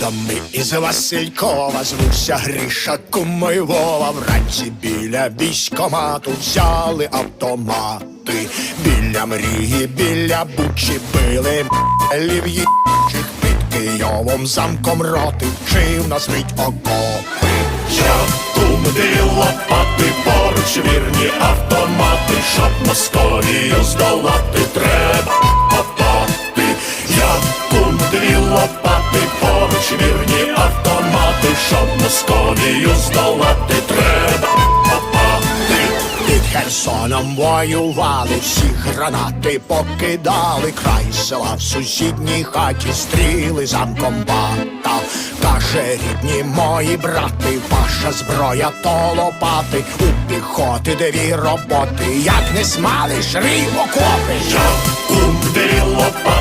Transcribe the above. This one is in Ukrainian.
Родом із Василькова, звуся Гріша куми Вова. Вранці біля військомату взяли автомати. Біля мрії, біля бучі били лів'їчих під Києвом замком роти вчив нас мить окопи. Я кум дві лопати, поруч вірні автомати, щоб Московію здолати треба попати. Я кум дві лопати, щоб Московію здолати треба. Під Херсоном воювали, всі гранати покидали, край села в сусідній хаті стріли замком бата. Каже, рідні мої брати, ваша зброя то лопати, у піхоти дві роботи, як не смалиш, рій окопи. Я кум дві лопати